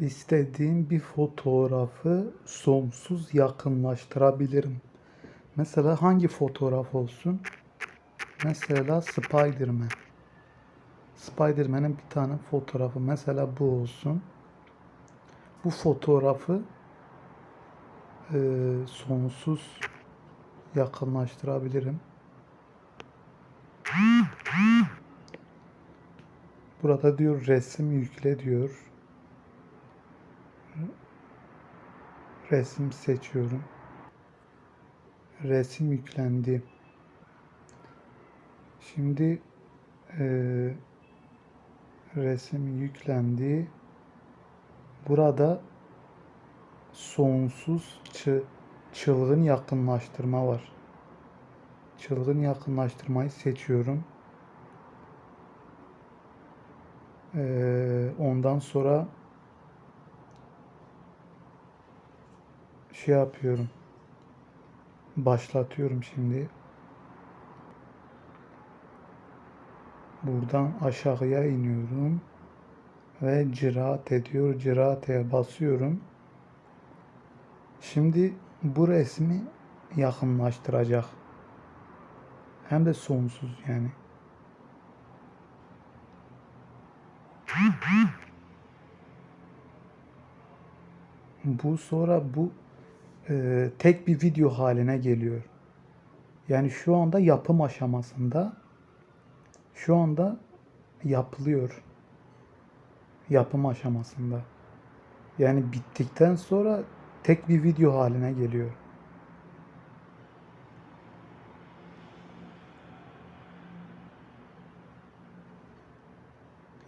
İstediğim bir fotoğrafı sonsuz yakınlaştırabilirim. Mesela hangi fotoğraf olsun? Mesela Spider-Man. Spider-Man'in bir tane fotoğrafı mesela bu olsun. Bu fotoğrafı eee, sonsuz yakınlaştırabilirim. Burada diyor resim yükle diyor. Resim seçiyorum. Resim yüklendi. Şimdi eee, resim yüklendi. Burada sonsuz çı- çılgın yakınlaştırma var. Çılgın yakınlaştırmayı seçiyorum. Eee, ondan sonra şey yapıyorum. Başlatıyorum şimdi. Buradan aşağıya iniyorum ve ciraat ediyor. Ciraat'e basıyorum. Şimdi bu resmi yakınlaştıracak. Hem de sonsuz yani. Bu sonra bu e, tek bir video haline geliyor. Yani şu anda yapım aşamasında. Şu anda yapılıyor. Yapım aşamasında. Yani bittikten sonra tek bir video haline geliyor.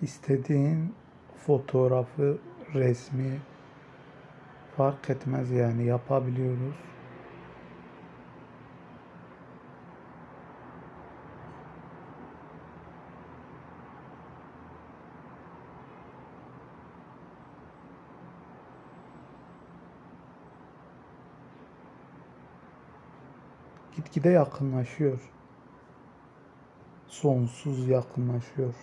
İstediğin fotoğrafı, resmi fark etmez yani yapabiliyoruz. Gitgide yakınlaşıyor. Sonsuz yakınlaşıyor.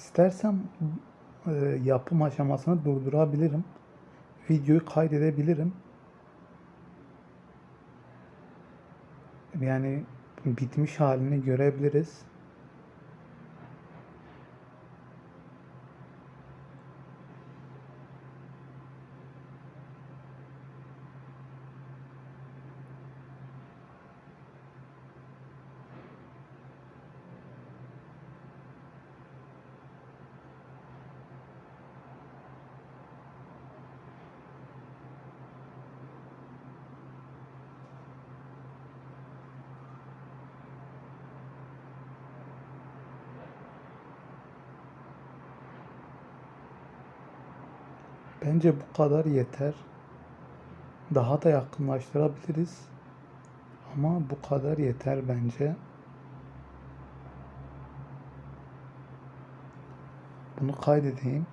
İstersem e, yapım aşamasını durdurabilirim. Videoyu kaydedebilirim. Yani bitmiş halini görebiliriz. Bence bu kadar yeter. Daha da yakınlaştırabiliriz. Ama bu kadar yeter bence. Bunu kaydedeyim.